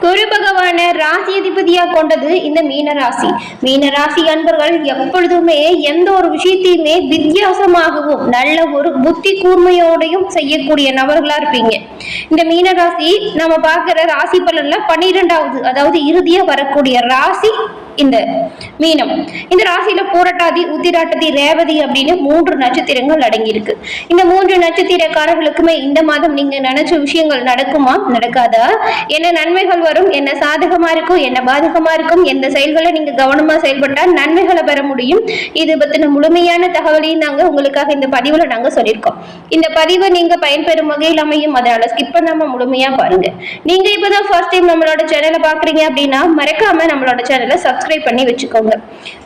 குரு பகவான ராசி அதிபதியா கொண்டது இந்த மீன ராசி. மீன ராசி அன்பர்கள் எப்பொழுதுமே எந்த ஒரு விஷயத்தையுமே வித்தியாசமாகவும் நல்ல ஒரு புத்தி கூர்மையோடையும் செய்யக்கூடிய நபர்களா இருப்பீங்க. இந்த மீன ராசி நம்ம பார்க்கிற ராசி பலன்ல பன்னிரெண்டாவது அதாவது இறுதியா வரக்கூடிய ராசி இந்த மீனம். இந்த ராசியில பூரட்டாதி உத்திராட்டதி ரேவதி அப்படின்னு மூன்று நட்சத்திரங்கள் அடங்கியிருக்கு. இந்த மூன்று நட்சத்திரக்காரர்களுக்குமே இந்த மாதம் நீங்க நினைச்ச விஷயங்கள் நடக்குமா? நடக்காதா? என்ன நன்மைகள் வரும்? என்ன சாதகமா இருக்கும்? என்ன பாதகமா இருக்கும்? எந்த செயல்களை நீங்க கவனமா செயல்பட்டா நன்மைகளை பெற முடியும்? இது பத்தின முழுமையான தகவலையும் நாங்க உங்களுக்காக இந்த பதிவுல நாங்க சொல்லியிருக்கோம். இந்த பதிவை நீங்க பயன்பெறும் வகையில் அமையும். அதனால ஸ்கிப் பண்ணாம முழுமையா பாருங்க. நீங்க இப்பதான் ஃபர்ஸ்ட் டைம் நம்மளோட சேனலை பாக்குறீங்க அப்படின்னா மறக்காம நம்மளோட சேனலை சப்ஸ்கிரைப் பண்ணி வச்சுக்கோங்க.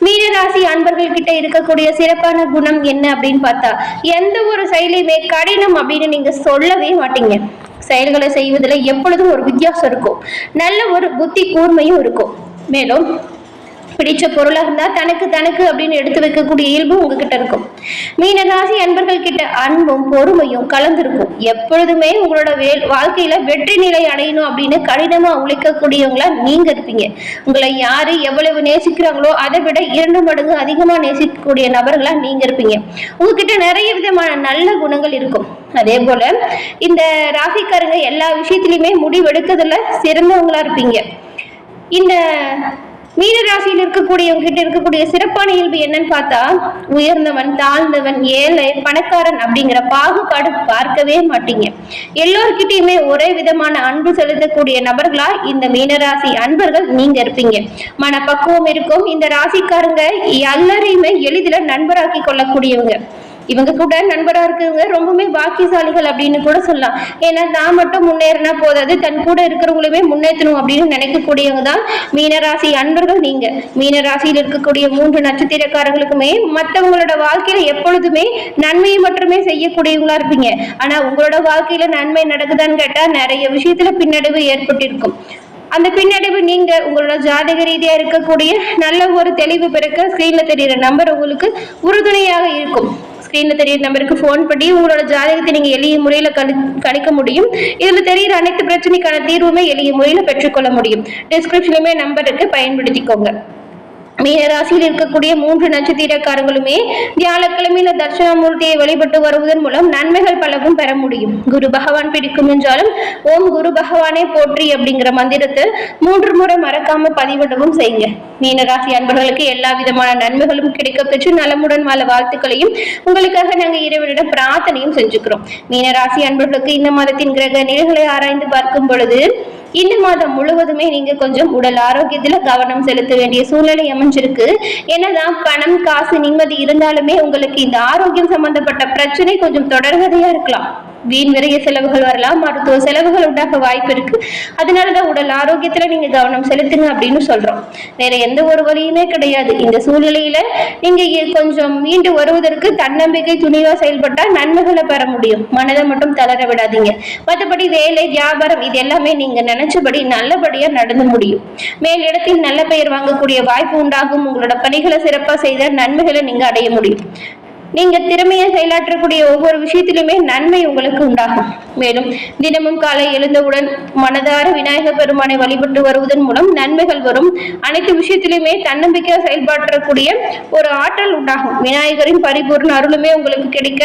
மீனராசி அன்பர்கள் கிட்ட இருக்கக்கூடிய சிறப்பான குணம் என்ன அப்படின்னு பார்த்தா எந்த ஒரு செயலையுமே கடினம் அப்படின்னு நீங்க சொல்லவே மாட்டீங்க. செயல்களை செய்வதில் எப்பொழுதும் ஒரு வித்தியாசம் இருக்கும். நல்ல ஒரு புத்தி கூர்மையும் இருக்கும். மேலும் பிடிச்ச பொருளாக இருந்தால் தனக்கு தனக்கு அப்படின்னு எடுத்து வைக்கக்கூடிய இயல்பு உங்ககிட்ட இருக்கும். மீன ராசி அன்பர்கள் கிட்ட அன்பும் பொறுமையும் கலந்திருக்கும். எப்பொழுதுமே உங்களோட வேல் வாழ்க்கையில வெற்றி நிலை அடையணும் அப்படின்னு கடினமா உழைக்கக்கூடியவங்களா நீங்க இருப்பீங்க. உங்களை யாரு எவ்வளவு நேசிக்கிறாங்களோ அதை விட இரண்டு மடங்கு அதிகமா நேசிக்கக்கூடிய நபர்களா நீங்க இருப்பீங்க. உங்ககிட்ட நிறைய விதமான நல்ல குணங்கள் இருக்கும். அதே போல இந்த ராசிக்காரங்க எல்லா விஷயத்திலுமே முடிவெடுக்கிறதுல சிறந்தவங்களா இருப்பீங்க. இந்த மீன ராசியில் இருக்கக்கூடியவங்க கிட்ட இருக்கக்கூடிய சிறப்பான இயல்பு என்னன்னு பார்த்தா உயர்ந்தவன் தாழ்ந்தவன் ஏழை பணக்காரன் அப்படிங்கிற பாகுபாடு பார்க்கவே மாட்டீங்க. எல்லோருக்கிட்டையுமே ஒரே விதமான அன்பு செலுத்தக்கூடிய நபர்களா இந்த மீனராசி அன்பர்கள் நீங்க இருப்பீங்க. மனப்பக்குவம் இருக்கும். இந்த ராசிக்காரங்க எல்லாரையுமே எளிதில் நண்பராக்கி கொள்ளக்கூடியவங்க. இவங்க கூட நண்பரா இருக்கிறவங்க ரொம்பவுமே பாக்கியசாலிகள் அப்படின்னு கூட சொல்லலாம். ஏன்னா நான் மட்டும் முன்னேறினா போதாது தன் கூட இருக்கிறவங்களுமே முன்னேற்றணும் அப்படின்னு நினைக்கக்கூடியவங்க தான் மீனராசி அன்பர்கள் நீங்க. மீனராசியில் இருக்கக்கூடிய மூன்று நட்சத்திரக்காரங்களுக்குமே மற்றவங்களோட வாழ்க்கையில எப்பொழுதுமே நன்மையை மட்டுமே செய்யக்கூடியவங்களா இருப்பீங்க. ஆனா உங்களோட வாழ்க்கையில நன்மை நடக்குதான்னு கேட்டா நிறைய விஷயத்துல பின்னடைவு ஏற்பட்டிருக்கும். அந்த பின்னடைவு நீங்க உங்களோட ஜாதக ரீதியா இருக்கக்கூடிய நல்ல ஒரு தெளிவு பிறக்க ஸ்கிரீன்ல தெரியுற நம்பர் உங்களுக்கு உறுதுணையாக இருக்கும். ஸ்க்ரீனில் தெரியுற நம்பருக்கு ஃபோன் பண்ணி உங்களோட ஜாதகத்தை நீங்கள் எளிய முறையில் கணி கணிக்க முடியும். இதில் தெரியுற அனைத்து பிரச்சனைக்கான தீர்வுமே எளிய முறையில் பெற்றுக்கொள்ள முடியும். டிஸ்கிரிப்ஷன்லையுமே நம்பருக்கு பயன்படுத்திக்கோங்க. மீனராசியில் இருக்கக்கூடிய மூன்று நட்சத்திரக்காரங்களுமே வியாழக்கிழமையில தட்சிணாமூர்த்தியை வழிபட்டு வருவதன் மூலம் நன்மைகள் பலவும் பெற முடியும். குரு பகவான் பிடிக்கும் என்றாலும் ஓம் குரு பகவானே போற்றி அப்படிங்கிற மந்திரத்தை மூன்று முறை மறக்காம பதிவிடவும் செய்யுங்க. மீனராசி அன்பர்களுக்கு எல்லா விதமான நன்மைகளும் கிடைக்க பெற்று நலமுடன் வாழ வாழ்த்துக்களையும் உங்களுக்காக நாங்க இறைவனிடம் பிரார்த்தனையும் செஞ்சுக்கிறோம். மீனராசி அன்பர்களுக்கு இந்த மாதத்தின் கிரக நிலைகளை ஆராய்ந்து பார்க்கும் பொழுது இந்த மாதம் முழுவதுமே நீங்க கொஞ்சம் உடல் ஆரோக்கியத்துல கவனம் செலுத்த வேண்டிய சூழ்நிலை அமைஞ்சிருக்கு. என்னதான் பணம் காசு நிம்மதி இருந்தாலுமே உங்களுக்கு இந்த ஆரோக்கியம் சம்பந்தப்பட்ட பிரச்சனை கொஞ்சம் தொடர்கதையா இருக்கலாம். வீண் விரைய செலவுகள் வரலாம் மருத்துவ செலவுகள் உண்டாக வாய்ப்பு இருக்கு. அதனாலதான் உடல் ஆரோக்கியத்துல நீங்க கவனம் செலுத்துங்க அப்படின்னு சொல்றோம். வேற எந்த ஒரு வழியுமே கிடையாது. இந்த சூழ்நிலையில நீங்க இ- கொஞ்சம் மீண்டு வருவதற்கு தன்னம்பிக்கை துணிவா செயல்பட்டா நன்மைகளை பெற முடியும். மனதை மட்டும் தளர விடாதீங்க. மற்றபடி வேலை வியாபாரம் இது எல்லாமே நீங்க நினைச்சபடி நல்லபடியா நடந்து முடியும். மேலிடத்தில் நல்ல பெயர் வாங்கக்கூடிய வாய்ப்பு உண்டாகும். உங்களோட பணிகளை சிறப்பா செய்த நன்மைகளை நீங்க அடைய முடியும். நீங்க திறமையை செயலாற்றக்கூடிய ஒவ்வொரு விஷயத்திலுமே நன்மை உங்களுக்கு உண்டாகும். மேலும் தினமும் காலை எழுந்தவுடன் மனதார விநாயகர் பெருமானை வழிபட்டு வருவதன் மூலம் நன்மைகள் வரும். அனைத்து விஷயத்திலுமே தன்னம்பிக்கை செயல்பாற்றக்கூடிய ஒரு ஆற்றல் உண்டாகும். விநாயகரின் பரிபூர்ண அருளுமே உங்களுக்கு கிடைக்க.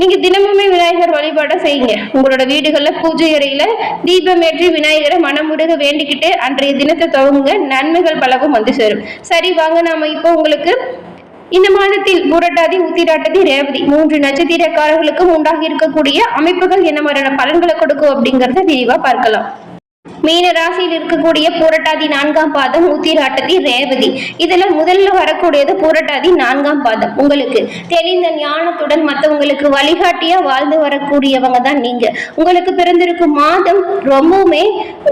நீங்க தினமுமே விநாயகர் வழிபாட செய்யுங்க. உங்களோட வீடுகள்ல பூஜை அறையில தீபம் ஏற்றி விநாயகரை மனமுடுக வேண்டிக்கிட்டு அன்றைய தினத்தை துவங்குங்க. நன்மைகள் பலவும் வந்து சேரும். சரி வாங்க நாம இப்போ உங்களுக்கு இந்த மாதத்தில் புரட்டாதி உத்திராட்டதி ரேவதி மூன்று நட்சத்திரக்காரர்களுக்கும் உண்டாகி இருக்கக்கூடிய அமைப்புகள் என்ன மாதிரியான பலன்களை கொடுக்கும் அப்படிங்கறத விரிவா பார்க்கலாம். மீன ராசியில் இருக்கக்கூடிய பூரட்டாதி நான்காம் பாதம் உத்திராட்டதி ரேவதி. இதுல முதல்ல வரக்கூடியது பூரட்டாதி நான்காம் பாதம். உங்களுக்கு தெளிந்த ஞானத்துடன் மற்றவங்களுக்கு வழிகாட்டியா வாழ்ந்து வரக்கூடியவங்க தான் நீங்க. உங்களுக்கு பிறந்திருக்கும் மாதம் ரொம்பவுமே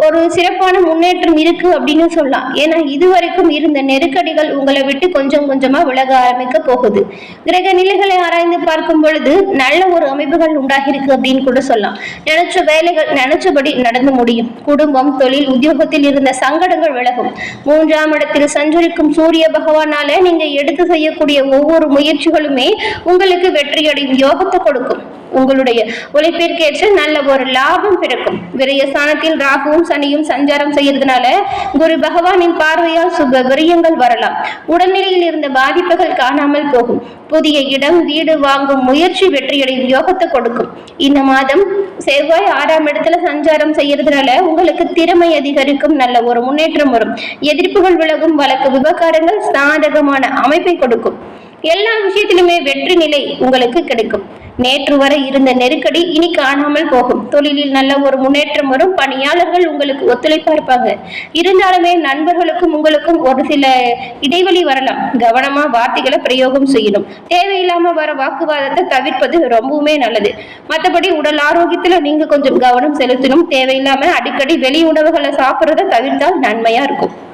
ஒரு சிறப்பான முன்னேற்றம் இருக்கு அப்படின்னு சொல்லலாம். ஏன்னா இதுவரைக்கும் இருந்த நெருக்கடிகள் உங்களை விட்டு கொஞ்சம் கொஞ்சமா விலக ஆரம்பிக்க போகுது. கிரக நிலைகளை ஆராய்ந்து பார்க்கும் பொழுது நல்ல ஒரு அமைப்புகள் உண்டாகிருக்கு அப்படின்னு கூட சொல்லலாம். நினைச்ச வேலைகள் நினைச்சபடி நடந்து முடியும். குடும்பம் குடும்பம் தொழில் உத்தியோகத்தில் இருந்த சங்கடங்கள் விலகும். மூன்றாம் இடத்தில் சஞ்சரிக்கும் சூரிய பகவானால நீங்க எடுத்து செய்யக்கூடிய ஒவ்வொரு முயற்சிகளுமே உங்களுக்கு வெற்றியடையும் யோகத்தை கொடுக்கும். உங்களுடைய உழைப்பிற்கேற்ற நல்ல ஒரு லாபம் பிறக்கும். விரயஸ்தானத்தில் ராகுவும் சனியும் சஞ்சாரம் செய்யறதுனால குரு பகவானின் பார்வையால் சுப விரயங்கள் வரலாம். உடல்நிலையில் இருந்த பாதிப்புகள் காணாமல் போகும். புதிய இடம் வீடு வாங்கும் முயற்சி வெற்றியடையும் யோகத்தை கொடுக்கும். இந்த மாதம் செவ்வாய் ஆறாம் இடத்துல சஞ்சாரம் செய்யறதுனால உங்களுக்கு திறமை அதிகரிக்கும் நல்ல ஒரு முன்னேற்றம் வரும். எதிர்ப்புகள் விலகும் வழக்கு விவகாரங்கள் சாதகமான அமைப்பை கொடுக்கும். எல்லா விஷயத்திலுமே வெற்றி நிலை உங்களுக்கு கிடைக்கும். நேற்று வரை இருந்த நெருக்கடி இனி காணாமல் போகும். தொழிலில் நல்ல ஒரு முன்னேற்றம் வரும். பணியாளர்கள் உங்களுக்கு ஒத்துழைப்பா இருப்பாங்க. இருந்தாலுமே நண்பர்களுக்கும் உங்களுக்கும் ஒரு சில இடைவெளி வரலாம். கவனமா வார்த்தைகளை பிரயோகம் செய்யணும். தேவையில்லாம வர வாக்குவாதத்தை தவிர்ப்பது ரொம்பவுமே நல்லது. மற்றபடி உடல் ஆரோக்கியத்துல நீங்க கொஞ்சம் கவனம் செலுத்தணும். தேவையில்லாம அடிக்கடி வெளி உணவுகளை சாப்பிட்றத தவிர்த்தால் நன்மையா இருக்கும்.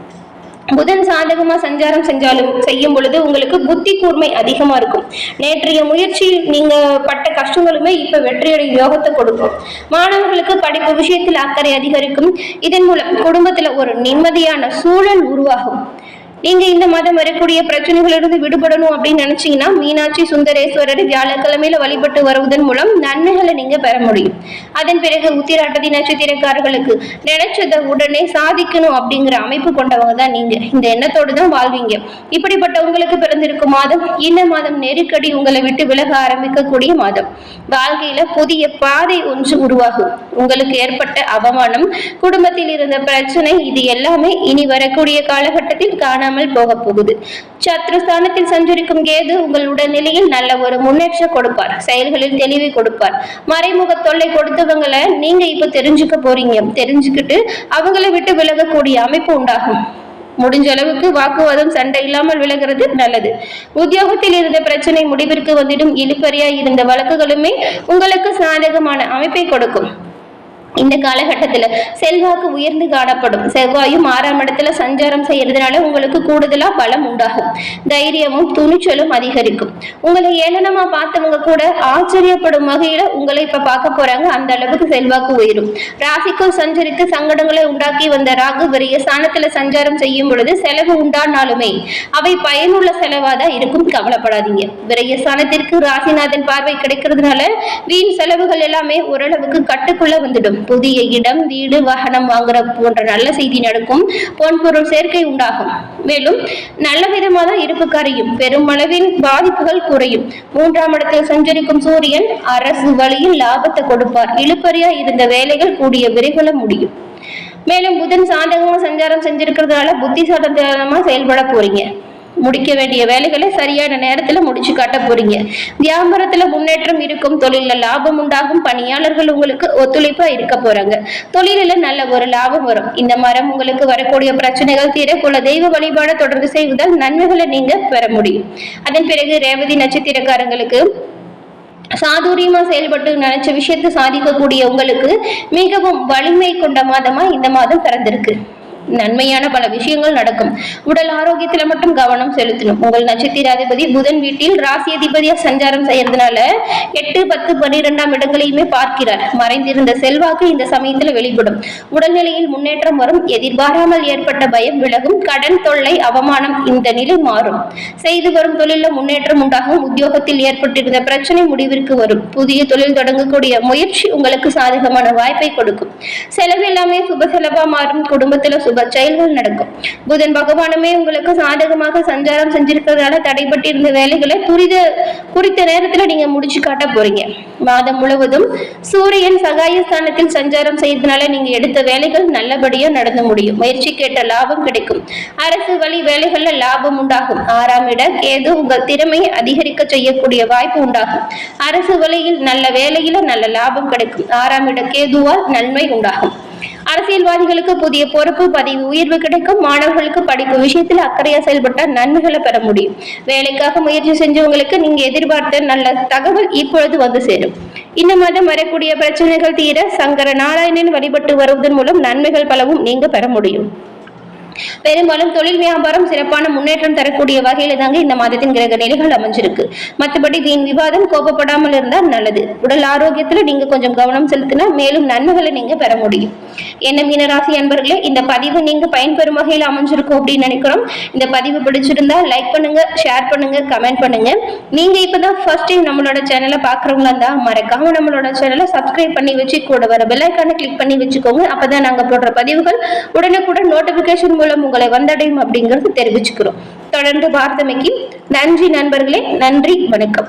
புதன் சாதகமா சஞ்சாரம் செஞ்சாலும் செய்யும் பொழுது உங்களுக்கு புத்தி கூர்மை அதிகமா இருக்கும். நேற்றைய முயற்சியில் நீங்க பட்ட கஷ்டங்களுமே இப்ப வெற்றியடைய யோகத்தை கொடுக்கும். மாணவர்களுக்கு படிப்பு விஷயத்தில் அக்கறை அதிகரிக்கும். இதன் மூலம் குடும்பத்துல ஒரு நிம்மதியான சூழல் உருவாகும். நீங்க இந்த மாதம் வரக்கூடிய பிரச்சனைகளிலிருந்து விடுபடணும் அப்படின்னு நினைச்சீங்கன்னா மீனாட்சி சுந்தரேஸ்வரர் வியாழக்கிழமையில வழிபட்டு வருவதன் மூலம் நன்மைகளை நீங்க பெற முடியும். அதன் பிறகு உத்திராட்டதி நட்சத்திரக்காரர்களுக்கு நினைச்சதை உடனே சாதிக்கணும் அப்படிங்கிற அமைப்பு கொண்டவங்க தான் நீங்க. இந்த எண்ணத்தோடு தான் வாழ்வீங்க. இப்படிப்பட்ட உங்களுக்கு பிறந்திருக்கும் மாதம் இந்த மாதம் நெருக்கடி உங்களை விட்டு விலக ஆரம்பிக்கக்கூடிய மாதம். வாழ்க்கையில புதிய பாதை ஒன்று உருவாகும். உங்களுக்கு ஏற்பட்ட அவமானம் குடும்பத்தில் இருந்த பிரச்சனை இது எல்லாமே இனி வரக்கூடிய காலகட்டத்தில் காண காணாமல் போக போகுது சத்ருஸ்தானத்தில் சஞ்சரிக்கும் கேது உங்கள் உடல்நிலையில் நல்ல ஒரு முன்னேற்றம் கொடுப்பார். செயல்களில் தெளிவை கொடுப்பார். மறைமுக தொல்லை கொடுத்தவங்களை நீங்க இப்ப தெரிஞ்சுக்க போறீங்க. தெரிஞ்சுக்கிட்டு அவங்களை விட்டு விலகக்கூடிய அமைப்பு உண்டாகும். முடிஞ்ச அளவுக்கு வாக்குவாதம் சண்டை இல்லாமல் விலகிறது நல்லது. உத்தியோகத்தில் இருந்த பிரச்சனை முடிவிற்கு வந்துடும். இழுப்பறியா இருந்த வழக்குகளுமே உங்களுக்கு சாதகமான அமைப்பை கொடுக்கும். இந்த காலகட்டத்துல செல்வாக்கு உயர்ந்து காணப்படும். செவ்வாயும் ஆறாம் இடத்துல சஞ்சாரம் செய்யறதுனால உங்களுக்கு கூடுதலா பலம் உண்டாகும். தைரியமும் துணிச்சலும் அதிகரிக்கும். உங்களை ஏளனமா பார்த்தவங்க கூட ஆச்சரியப்படும் வகையில உங்களை இப்ப பார்க்க போறாங்க. அந்த அளவுக்கு செல்வாக்கு உயரும். ராசிக்கும் சஞ்சரித்து சங்கடங்களை உண்டாக்கி வந்த ராகு பெரிய ஸ்தானத்துல சஞ்சாரம் செய்யும் பொழுது செலவு உண்டானாலுமே அவை பயனுள்ள செலவாதான் இருக்கும். கவலைப்படாதீங்க. விரைய ஸ்தானத்திற்கு ராசிநாதன் பார்வை கிடைக்கிறதுனால வீண் செலவுகள் எல்லாமே ஓரளவுக்கு கட்டுக்குள்ள வந்துடும். புதிய இடம் வீடு வாகனம் வாங்குற போன்ற நல்ல செய்தி நடக்கும். பொன் பொருள் சேர்க்கை உண்டாகும். மேலும் நல்ல விதமாக தான் இருப்பு கரையும் பெருமளவில் பாதிப்புகள் குறையும். மூன்றாம் இடத்தில் சஞ்சரிக்கும் சூரியன் அரசு வழியில் லாபத்தை கொடுப்பார். இழுப்பறியா இருந்த வேலைகள் கூடிய விரைவில் முடியும். மேலும் புதன் சாதகமாக சஞ்சாரம் செஞ்சிருக்கிறதுனால புத்திசாலித்தனமா செயல்பட போறீங்க. முடிக்க வேண்டிய வேலைகளை சரியான நேரத்துல முடிச்சு காட்ட போறீங்க. வியாபாரத்துல முன்னேற்றம் இருக்கும் தொழில லாபம் உண்டாகும் பணியாளர்கள் உங்களுக்கு ஒத்துழைப்பா இருக்க போறாங்க. தொழிலில் நல்ல ஒரு லாபம் வரும். இந்த மரம் உங்களுக்கு வரக்கூடிய பிரச்சனைகள் தீர குல தெய்வ வழிபாடு தொடர்ந்து செய்வதால் நன்மைகளை நீங்க பெற முடியும். அதன் பிறகு ரேவதி நட்சத்திரக்காரங்களுக்கு சாதுரியமா செயல்பட்டு நினைச்ச விஷயத்தை சாதிக்கக்கூடிய உங்களுக்கு மிகவும் வலிமை கொண்ட மாதமா இந்த மாதம் பிறந்திருக்கு. நன்மையான பல விஷயங்கள் நடக்கும். உடல் ஆரோக்கியத்துல மட்டும் கவனம் செலுத்தணும். உங்கள் நட்சத்திராதிபதி புதன் வீட்டில் ராசி அதிபதியா சஞ்சாரம் செய்யறதுனால எட்டு பத்து பன்னிரெண்டாம் இடங்களையுமே பார்க்கிறார். மறைந்திருந்த செல்வாக்கு இந்த சமயத்துல வெளிப்படும். உடல்நிலையில் முன்னேற்றம் வரும். எதிர்பாராமல் ஏற்பட்ட பயம் விலகும். கடன் தொல்லை அவமானம் இந்த நிலை மாறும். செய்து வரும் தொழில முன்னேற்றம் உண்டாகும். உத்தியோகத்தில் ஏற்பட்டிருந்த பிரச்சனை முடிவிற்கு வரும். புதிய தொழில் தொடங்கக்கூடிய முயற்சி உங்களுக்கு சாதகமான வாய்ப்பை கொடுக்கும். செலவு எல்லாமே சுப செலவா மாறும். குடும்பத்துல சுப செயல்கள் நடக்கும். புதன் பகவானுமே உங்களுக்கு சாதகமாக சஞ்சாரம் செஞ்சிருக்கிறதால தடைப்பட்டிருந்த வேலைகளை துரித குறித்த நேரத்துல நீங்க முடிச்சு காட்ட போறீங்க. மாதம் முழுவதும் சூரியன் சகாயஸ்தானத்தில் சஞ்சாரம் செய்யறதுனால நீங்க எடுத்த வேலைகள் நல்லபடியா நடந்து முடியும். முயற்சி கேட்ட லாபம் கிடைக்கும். அரசு வழி வேலைகள்ல லாபம் உண்டாகும். ஆறாம் இட கேது உங்கள் திறமையை அதிகரிக்க செய்யக்கூடிய வாய்ப்பு உண்டாகும். அரசு வழியில் நல்ல வேலையில நல்ல லாபம் கிடைக்கும். ஆறாம் இட கேதுவால் நன்மை உண்டாகும். அரசியல்வாதிகளுக்கு புதிய பொறுப்பு பதவி உயர்வு கிடைக்கும். மாணவர்களுக்கு படிப்பு விஷயத்தில் அக்கறையா செயல்பட்டால் நன்மைகளை பெற முடியும். வேலைக்காக முயற்சி செஞ்சவங்களுக்கு நீங்க எதிர்பார்த்த நல்ல தகவல் இப்பொழுது வந்து சேரும். இந்த மாதம் வரக்கூடிய பிரச்சனைகள் தீர சங்கர நாராயணன் வழிபட்டு வருவதன் மூலம் நன்மைகள் பலவும் நீங்க பெற முடியும். பெரும்பாலும் தொழில் வியாபாரம் சிறப்பான முன்னேற்றம் தரக்கூடிய வகையில தாங்க இந்த மாதத்தின் கிரக நிலைகள் அமைஞ்சிருக்கு. மற்றபடி வீண் விவாதம் கோபப்படாமல் இருந்தால் நல்லது. உடல் ஆரோக்கியத்துல நீங்க கொஞ்சம் கவனம் செலுத்தினா மேலும் நன்மைகளை நீங்க பெற முடியும். என்ன மீனராசி அன்பர்களே இந்த பதிவு நீங்க பயன்பெறும் வகையில் அமைஞ்சிருக்கும் அப்படின்னு நினைக்கிறோம். இந்த பதிவு பிடிச்சிருந்தா லைக் பண்ணுங்க ஷேர் பண்ணுங்க கமெண்ட் பண்ணுங்க. நீங்க இப்பதான் ஃபர்ஸ்ட் டைம் நம்மளோட சேனலை பாக்குறவங்களா இருந்தா மறக்காம நம்மளோட சேனலை சப்ஸ்கிரைப் பண்ணி வச்சு கூட வர பெல்லைக்கான கிளிக் பண்ணி வச்சுக்கோங்க. அப்பதான் நாங்க போடுற பதிவுகள் உடனுக்குடன் நோட்டிபிகேஷன் மூலம் உங்களை வந்தடையும் அப்படிங்கறது தெரிவிச்சுக்கிறோம். தொடர்ந்து பார்த்தமைக்கு நன்றி நண்பர்களே நன்றி வணக்கம்.